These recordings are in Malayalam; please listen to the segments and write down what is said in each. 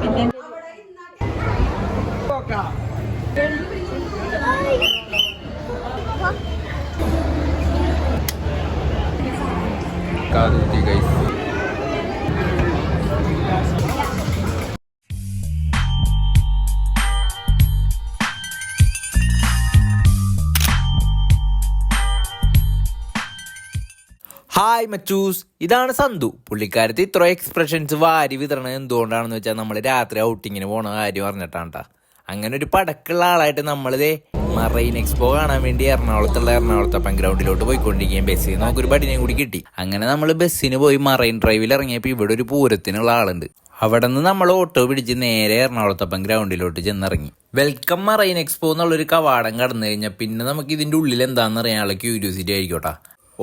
പിന്നെ കാതുകുത്തി ഗൈസ് ഹായ് മച്ചൂസ് ഇതാണ് സന്തു. പുള്ളിക്കാരത്തി ഇത്ര എക്സ്പ്രഷൻസ് വാരി വിതരണം എന്തുകൊണ്ടാണെന്ന് വെച്ചാൽ നമ്മൾ രാത്രി ഔട്ടിങ്ങിന് പോണ കാര്യം പറഞ്ഞിട്ടാണ് ട്ടാ. അങ്ങനെ ഒരു പടക്കുള്ള ആളായിട്ട് നമ്മളിതേ മറൈൻ എക്സ്പോ കാണാൻ വേണ്ടി എറണാകുളത്തുള്ള എറണാകുളത്തപ്പൻ ഗ്രൗണ്ടിലോട്ട് പോയിക്കൊണ്ടിരിക്കുകയും ബസ്സിൽ നമുക്കൊരു പടിനെയും കൂടി കിട്ടി. അങ്ങനെ നമ്മൾ ബസ്സിന് പോയി മറൈൻ ഡ്രൈവിൽ ഇറങ്ങിയപ്പോൾ ഇവിടെ ഒരു പൂരത്തിനുള്ള ആളുണ്ട്. അവിടെ നിന്ന് നമ്മൾ ഓട്ടോ പിടിച്ച് നേരെ എറണാകുളത്തപ്പൻ ഗ്രൗണ്ടിലോട്ട് ചെന്നിറങ്ങി. വെൽക്കം മറൈൻ എക്സ്പോ എന്നുള്ളൊരു കവാടം കടന്നു കഴിഞ്ഞാൽ പിന്നെ നമുക്ക് ഇതിന്റെ ഉള്ളിൽ എന്താണെന്ന് അറിയാനുള്ള ക്യൂരിയോസിറ്റി ആയിരിക്കോട്ടാ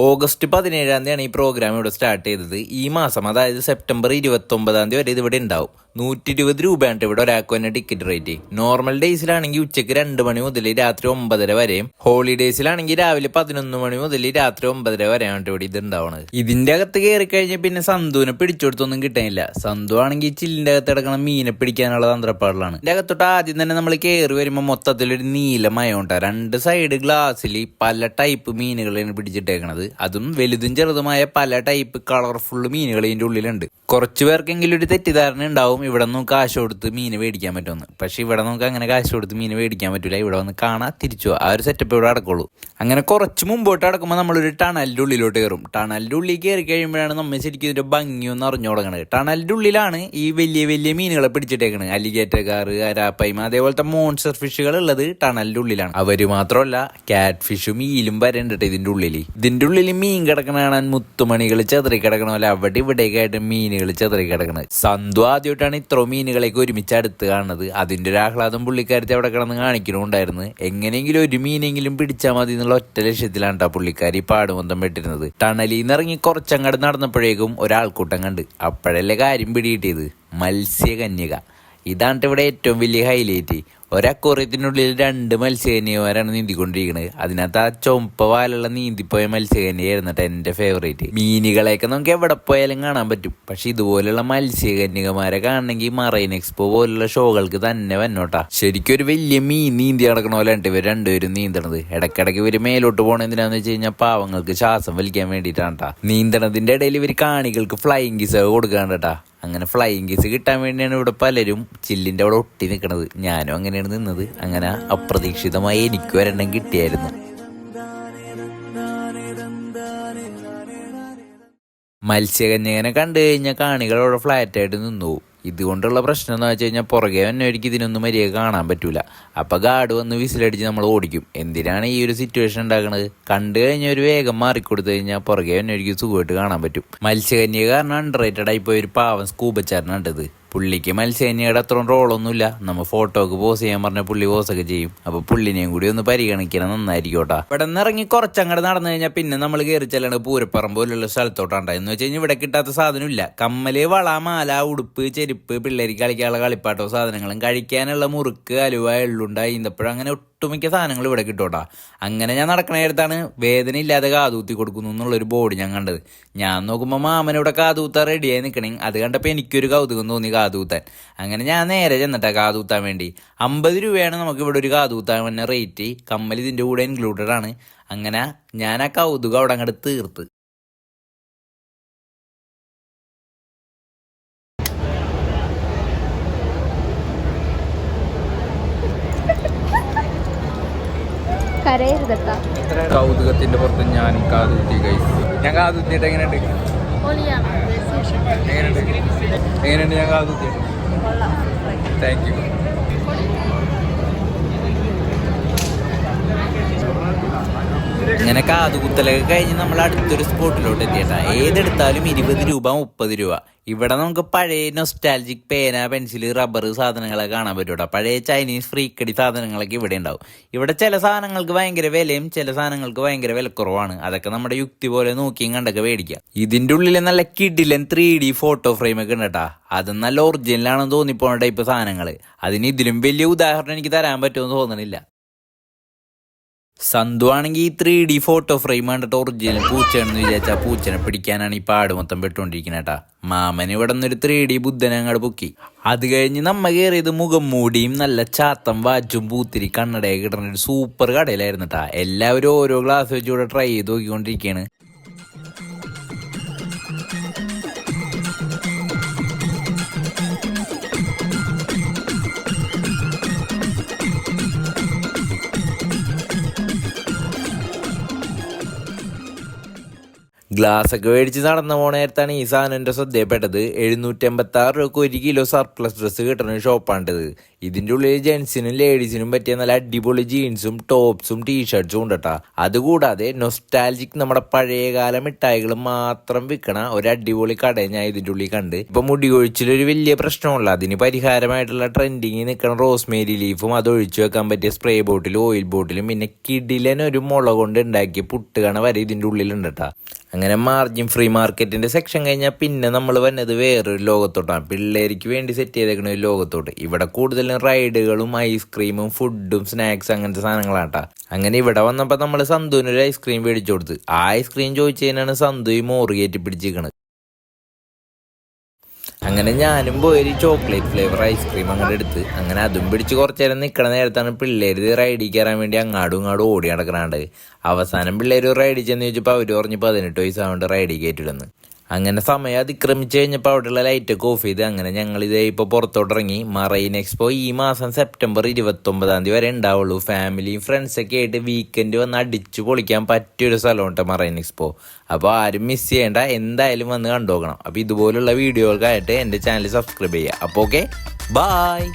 ഓഗസ്റ്റ് പതിനേഴാം തീയതിയാണ് ഈ പ്രോഗ്രാം ഇവിടെ സ്റ്റാർട്ട് ചെയ്തത്. ഈ മാസം അതായത് സെപ്റ്റംബർ ഇരുപത്തി ഒമ്പതാം തീയതി വരെ ഇത് ഇവിടെ ഉണ്ടാവും. നൂറ്റി ഇരുപത് രൂപയാണ് ഇവിടെ ഒരാൾക്ക് തന്നെ ടിക്കറ്റ് റേറ്റ് നോർമൽ ഡേയ്സിലാണെങ്കിൽ ഉച്ചയ്ക്ക് രണ്ട് മണി മുതൽ രാത്രി ഒമ്പതര വരെയും ഹോളിഡേയ്സിലാണെങ്കിൽ രാവിലെ പതിനൊന്ന് മണി മുതൽ രാത്രി ഒമ്പതര വരെയാണ് ഇവിടെ ഇത് ഉണ്ടാവുന്നത് ഇതിന്റെ അകത്ത് കയറി കഴിഞ്ഞാൽ പിന്നെ സന്തുവിനെ പിടിച്ചെടുത്തൊന്നും കിട്ടാനില്ല സന്തു ആണെങ്കിൽ ചില്ലിന്റെ അകത്ത് കിടക്കണ മീനെ പിടിക്കാനുള്ള തന്ത്രപ്പാടിലാണ്. ഇതിന്റെ അകത്തോട്ട് ആദ്യം തന്നെ നമ്മൾ കയറി വരുമ്പോൾ മൊത്തത്തിലൊരു നീലമയം മയമുണ്ടാ രണ്ട് സൈഡ് ഗ്ലാസ്സിൽ പല ടൈപ്പ് മീനുകളാണ് പിടിച്ചിട്ടേക്കണത്. അതും വലുതും ചെറുതുമായ പല ടൈപ്പ് കളർഫുൾ മീനുകൾ ഇതിന്റെ ഉള്ളിലുണ്ട്. കുറച്ചു പേർക്കെങ്കിലും ഒരു തെറ്റിദ്ധാരണ ഉണ്ടാവും ഇവിടെ നിന്നും കാശ് കൊടുത്ത് മീൻ മേടിക്കാൻ പറ്റുമെന്ന്. പക്ഷെ ഇവിടെ നമുക്ക് അങ്ങനെ കാശ് കൊടുത്ത് മീൻ മേടിക്കാൻ പറ്റില്ല ഇവിടെ വന്ന് കാണാൻ തിരിച്ചു ആ ഒരു സെറ്റപ്പ് ഇവിടെ അടക്കുള്ളൂ അങ്ങനെ കുറച്ച് മുമ്പോട്ട് അടക്കുമ്പോൾ നമ്മളൊരു ടണലിന്റെ ഉള്ളിലോട്ട് കയറും. ടണലിന്റെ ഉള്ളിൽ കയറി കഴിയുമ്പോഴാണ് നമ്മൾ ശരിക്കും ഇതിന്റെ ഭംഗിയൊന്ന് അറിഞ്ഞു തുടങ്ങുന്നത് ടണലിന്റെ ഉള്ളിലാണ് ഈ വലിയ വലിയ മീനുകളെ പിടിച്ചിട്ടേക്കുന്നത് അലിഗേറ്റർ കാറ് അരാപ്പൈമ അതേപോലത്തെ മോൺസ്റ്റർ ഫിഷുകൾ ഉള്ളത് ടണലിന്റെ ഉള്ളിലാണ്. അവർ മാത്രമല്ല കാറ്റ് ഫിഷും ഈലും വരണ്ടിട്ട് ഇതിന്റെ ഉള്ളിൽ ഇതിന്റെ ഉള്ളിൽ മീൻ കിടക്കണ മുത്തുമണികൾ ചെതറി കിടക്കണ പോലെ അവിടെ ഇവിടെയൊക്കെ ആയിട്ട് മീനുകൾ ചെതറി കിടക്കണത് സന്തു ആദ്യമായിട്ടാണ് ഇത്ര മീനുകളെയൊക്കെ ഒരുമിച്ച് അടുത്ത് കാണുന്നത്. അതിന്റെ ഒരു ആഹ്ലാദം പുള്ളിക്കാരത്തെ അവിടെ കിടന്ന് കാണിക്കണമുണ്ടായിരുന്നു എങ്ങനെയെങ്കിലും ഒരു മീനെങ്കിലും പിടിച്ചാൽ മതി എന്നുള്ള ഒറ്റ ലക്ഷ്യത്തിലാണ് കേട്ടോ പുള്ളിക്കാരി പാടുമന്തം പെട്ടിരുന്നത്. ടണലിൽ നിന്ന് ഇറങ്ങി നടന്നപ്പോഴേക്കും ഒരാൾക്കൂട്ടം കണ്ട്. അപ്പോഴല്ലേ കാര്യം പിടികിട്ടിയത്? മത്സ്യകന്യക. ഇതാണ് ഇവിടെ ഏറ്റവും വലിയ ഹൈലൈറ്റ് ഒരക്കോറിയത്തിനുള്ളിൽ രണ്ട് മത്സ്യകന്യമാരാണ് നീന്തിക്കൊണ്ടിരിക്കുന്നത് അതിനകത്ത് ആ ചുമപ്പ വാലുള്ള നീന്തിപ്പോയ മത്സ്യകന്യായിരുന്നു എന്റെ ഫേവറേറ്റ് മീനുകളെയൊക്കെ നമുക്ക് എവിടെ പോയാലും കാണാൻ പറ്റും. പക്ഷെ ഇതുപോലുള്ള മത്സ്യകന്യകമാരെ കാണണമെങ്കിൽ മറൈൻ എക്സ്പോ പോലുള്ള ഷോകൾക്ക് തന്നെ വന്നോട്ടാ ശരിക്കും ഒരു വലിയ മീൻ നീന്തി നടക്കണ പോലെ ഇവർ രണ്ടുപേരും നീന്തണത്. ഇടക്കിടക്ക് ഇവർ മേലോട്ട് പോകണ എന്തിനാന്ന് വെച്ച് കഴിഞ്ഞാൽ പാവങ്ങൾക്ക് ശ്വാസം വലിക്കാൻ വേണ്ടിയിട്ടാണ് ട്ടാ. നീന്തണതിന്റെ ഇടയിൽ ഇവർ കാണികൾക്ക് ഫ്ലൈയിങ് കിസ് കൊടുക്കാണ്ട് കേട്ടാ. അങ്ങനെ ഫ്ലൈയിങ് കേസ് കിട്ടാൻ വേണ്ടിയാണ് ഇവിടെ പലരും ചില്ലിന്റെ അവിടെ ഒട്ടി നിൽക്കണത് ഞാനും അങ്ങനെയാണ് നിന്നത്. അങ്ങനെ അപ്രതീക്ഷിതമായി എനിക്ക് ഒരെണ്ണം കിട്ടിയായിരുന്നു. മത്സ്യകന്യകനെ കണ്ടു കഴിഞ്ഞാൽ കാണികൾ അവിടെ ഫ്ലാറ്റ് ആയിട്ട് നിന്നു. ഇതുകൊണ്ടുള്ള പ്രശ്നം എന്ന് വെച്ച് കഴിഞ്ഞാൽ പുറകെ വന്നവർക്ക് ഇതിനൊന്നും മര്യാദ കാണാൻ പറ്റൂല. അപ്പൊ ഗാർഡ് വന്ന് വിസിലടിച്ച് നമ്മൾ ഓടിക്കും. എന്തിനാണ് ഈ ഒരു സിറ്റുവേഷൻ ഉണ്ടാക്കുന്നത് കണ്ടു കഴിഞ്ഞാൽ ഒരു വേഗം മാറിക്കൊടുത്തു കഴിഞ്ഞാൽ പുറകെ വന്നവർക്ക് സുഖമായിട്ട് കാണാൻ പറ്റും. മത്സ്യകന്യ കാരണം അണ്ടർ റേറ്റഡ് ആയി പോയ ഒരു പാവം സ്കൂബച്ചാരനാണ്ടത് പുള്ളിക്ക് മത്സ്യകന്യയുടെ അത്ര റോളൊന്നുമില്ല. നമ്മൾ ഫോട്ടോക്ക് പോസ് ചെയ്യാൻ പറഞ്ഞ പുള്ളി പോസൊക്കെ ചെയ്യും. അപ്പൊ പുള്ളിനെയും കൂടി ഒന്ന് പരിഗണിക്കണം നന്നായിരിക്കോട്ടാ ഇവിടെ നിന്ന് ഇറങ്ങി കുറച്ചങ്ങോട്ട് നടന്നു കഴിഞ്ഞാൽ പിന്നെ നമ്മൾ കയറി ചെല്ലണത് പൂരപ്പറമ്പ് പോലുള്ള സ്ഥലത്തോട്ടാണ് എന്ന് വെച്ച് കഴിഞ്ഞാൽ ഇവിടെ കിട്ടാത്ത സാധനമില്ല. കമ്മൽ വള മാല ഉടുപ്പ് ചെരുപ്പ് പിള്ളേർക്ക് കളിക്കാനുള്ള കളിപ്പാട്ടോ സാധനങ്ങളും കഴിക്കാനുള്ള മുറുക്ക് അലുവ എള്ളുണ്ട ഈന്തപ്പഴം അങ്ങനെ ഒട്ടുമിക്ക സാധനങ്ങൾ ഇവിടെ കിട്ടോട്ടാ അങ്ങനെ ഞാൻ നടക്കണ നേരത്താണ് വേദന ഇല്ലാതെ കാതൂത്തി കൊടുക്കുന്നു എന്നുള്ളൊരു ബോർഡ് ഞാൻ കണ്ടത്. ഞാൻ നോക്കുമ്പോൾ മാമൻ ഇവിടെ കാതൂത്താൻ റെഡിയായി നിൽക്കണേ അത് കണ്ടപ്പോൾ എനിക്കൊരു കൗതുകം തോന്നി കാതൂത്താൻ. അങ്ങനെ ഞാൻ നേരെ ചെന്നിട്ടാ കാതൂത്താൻ വേണ്ടി. അമ്പത് രൂപയാണ് നമുക്ക് ഇവിടെ ഒരു കാതൂത്താൻ തന്നെ റേറ്റ് കമ്മൽ ഇതിന്റെ കൂടെ ഇൻക്ലൂഡഡ് ആണ്. അങ്ങനെ ഞാൻ ആ കൗതുകം അവിടെ അങ്ങോട്ട് തീർത്ത്. കരയരുതട്ടാ കൗതുകത്തിന്റെ പുറത്ത് ഞാനും കാതുകുത്തി ഗൈസ് ഞാൻ കാതുകുത്തിയിട്ട് എങ്ങനെയുണ്ട്? എങ്ങനെയുണ്ട്? എങ്ങനെയുണ്ട് ഞാൻ കാതുകുത്തിയിട്ട്? താങ്ക് യു ഇങ്ങനെ കാതുകുത്തലൊക്കെ കഴിഞ്ഞ് നമ്മൾ അടുത്തൊരു സ്പോട്ടിലോട്ട് എത്തിയട്ടാ. ഏതെടുത്താലും ഇരുപത് രൂപ മുപ്പത് രൂപ. ഇവിടെ നമുക്ക് പഴയ നൊസ്റ്റാലജിക് പേന പെൻസിൽ റബ്ബർ സാധനങ്ങളൊക്കെ കാണാൻ പറ്റൂട്ടോ. പഴയ ചൈനീസ് ഫ്രീക്കടി സാധനങ്ങളൊക്കെ ഇവിടെ ഉണ്ടാവും. ഇവിടെ ചില സാധനങ്ങൾക്ക് ഭയങ്കര വിലയും ചില സാധനങ്ങൾക്ക് ഭയങ്കര വിലക്കുറവാണ് അതൊക്കെ നമ്മുടെ യുക്തി പോലെ നോക്കിയും കണ്ടൊക്കെ മേടിക്കാം. ഇതിന്റെ ഉള്ളിൽ നല്ല കിഡിലൻ ത്രീ ഡി ഫോട്ടോ ഫ്രെയിം ഒക്കെ ഉണ്ട് കേട്ടാ അത് നല്ല ഒറിജിനലാണെന്ന് തോന്നിപ്പോണ ടൈപ്പ് സാധനങ്ങൾ അതിന് ഇതിലും വലിയ ഉദാഹരണം എനിക്ക് തരാൻ പറ്റുമെന്ന് തോന്നണില്ല. സന്തു ആണെങ്കിൽ ഈ ത്രീ ഡി ഫോട്ടോ ഫ്രെയിം കണ്ടിട്ട് ഒറിജിനൽ പൂച്ചയാണെന്ന് വിചാരിച്ചാൽ പൂച്ചനെ പിടിക്കാനാണ് ഈ പാട് മൊത്തം പെട്ടുകൊണ്ടിരിക്കുന്നത് കേട്ടാ മാമൻ ഇവിടെ നിന്നൊരു ത്രീ ഡി ബുദ്ധനെ അങ്ങോട്ട് പൊക്കി. അത് കഴിഞ്ഞ് നമ്മ കയറിയത് മുഖം മൂടിയും നല്ല ചാത്തം വാച്ചും പൂത്തിരി കണ്ണടയൊക്കെ കിട്ടുന്ന ഒരു സൂപ്പർ കടയിലായിരുന്നു കേട്ടാ എല്ലാവരും ഓരോ ഗ്ലാസ് വെച്ച് ഇവിടെ ട്രൈ ചെയ്ത് നോക്കിക്കൊണ്ടിരിക്കുകയാണ് ഗ്ലാസ് ഒക്കെ മേടിച്ച് നടന്ന പോണ നേരത്താണ് ഈ സാധനം എന്റെ ശ്രദ്ധയപ്പെട്ടത് എഴുന്നൂറ്റി അമ്പത്തി ആറ് രൂപക്ക് ഒരു കിലോ സർപ്ലസ് ഡ്രസ്സ് കിട്ടുന്ന ഒരു ഷോപ്പാണിത്. ഇതിന്റെ ഉള്ളിൽ ജെൻസിനും ലേഡീസിനും പറ്റിയ നല്ല അടിപൊളി ജീൻസും ടോപ്സും ടീഷർട്ട്സും ഉണ്ട് കേട്ടാ അതുകൂടാതെ നൊസ്റ്റാലജിക് നമ്മുടെ പഴയകാല മിഠായികൾ മാത്രം വിൽക്കണ ഒരു അടിപൊളി കട ഞാൻ ഇതിന്റെ ഉള്ളിൽ കണ്ട്. ഇപ്പൊ മുടി ഒഴിച്ചിലൊരു വലിയ പ്രശ്നമുള്ള അതിന് പരിഹാരമായിട്ടുള്ള ട്രെൻഡിങ്ങിൽ നിൽക്കണ റോസ്മേരി ലീഫും അത് ഒഴിച്ചു വെക്കാൻ പറ്റിയ സ്പ്രേ ബോട്ടിലും ഓയിൽ ബോട്ടിലും പിന്നെ കിടിലൻ ഒരു മുള കൊണ്ട് പുട്ടുകണ വരെ ഇതിന്റെ ഉള്ളിലുണ്ട് അങ്ങനെ മാർജിൻ ഫ്രീ മാർക്കറ്റിന്റെ സെക്ഷൻ കഴിഞ്ഞാൽ പിന്നെ നമ്മൾ വന്നത് വേറൊരു ലോകത്തോട്ടാണ്. പിള്ളേർക്ക് വേണ്ടി സെറ്റ് ചെയ്തേക്കുന്ന ഒരു ലോകത്തോട്ട്. ഇവിടെ കൂടുതലും റൈഡുകളും ഐസ്ക്രീമും ഫുഡും സ്നാക്സ് അങ്ങനത്തെ സാധനങ്ങളാട്ടാ. അങ്ങനെ ഇവിടെ വന്നപ്പോൾ നമ്മൾ സന്തുവിനൊരു ഐസ്ക്രീം മേടിച്ചു കൊടുത്ത്. ആ ഐസ്ക്രീം ചോദിച്ചതിനാണ് സന്തു ഈ മോറ് കയറ്റി പിടിച്ചിരിക്കണത്. അങ്ങനെ ഞാനും പോയൊരു ചോക്ലേറ്റ് ഫ്ലേവർ ഐസ്ക്രീം അങ്ങോട്ട് എടുത്ത്. അങ്ങനെ അതും പിടിച്ച് കുറച്ചു നേരം നിൽക്കണ നേരത്താണ് പിള്ളേർ റൈഡിൽ കയറാൻ വേണ്ടി അങ്ങാടും ഇങ്ങാടും ഓടി നടക്കണാണ്ട്. അവസാനം പിള്ളേർ റൈഡിൽ ചെന്ന് ചോദിച്ചപ്പോൾ അവർ പറഞ്ഞ് പതിനെട്ട് വയസ്സാവേണ്ട റൈഡിൽ കയറ്റില്ലെന്ന് അങ്ങനെ സമയം അതിക്രമിച്ചു കഴിഞ്ഞപ്പോൾ അവിടെയുള്ള ലൈറ്റൊക്കെ ഓഫ് ചെയ്ത് അങ്ങനെ ഞങ്ങൾ ഇതേ ഇപ്പോൾ പുറത്തോട്ടിറങ്ങി. മറൈൻ എക്സ്പോ ഈ മാസം സെപ്റ്റംബർ ഇരുപത്തൊമ്പതാം തീയതി വരെ ഉണ്ടാവുള്ളൂ. ഫാമിലിയും ഫ്രണ്ട്സൊക്കെ ആയിട്ട് വീക്കെൻഡ് വന്ന് അടിച്ചു പൊളിക്കാൻ പറ്റിയൊരു സ്ഥലമുണ്ട് മറൈൻ എക്സ്പോ അപ്പോൾ ആരും മിസ് ചെയ്യേണ്ട. എന്തായാലും വന്ന് കണ്ടുനോക്കണം അപ്പോൾ ഇതുപോലുള്ള വീഡിയോകൾക്കായിട്ട് എന്റെ ചാനൽ സബ്സ്ക്രൈബ് ചെയ്യുക. അപ്പോൾ ഓക്കെ ബായ്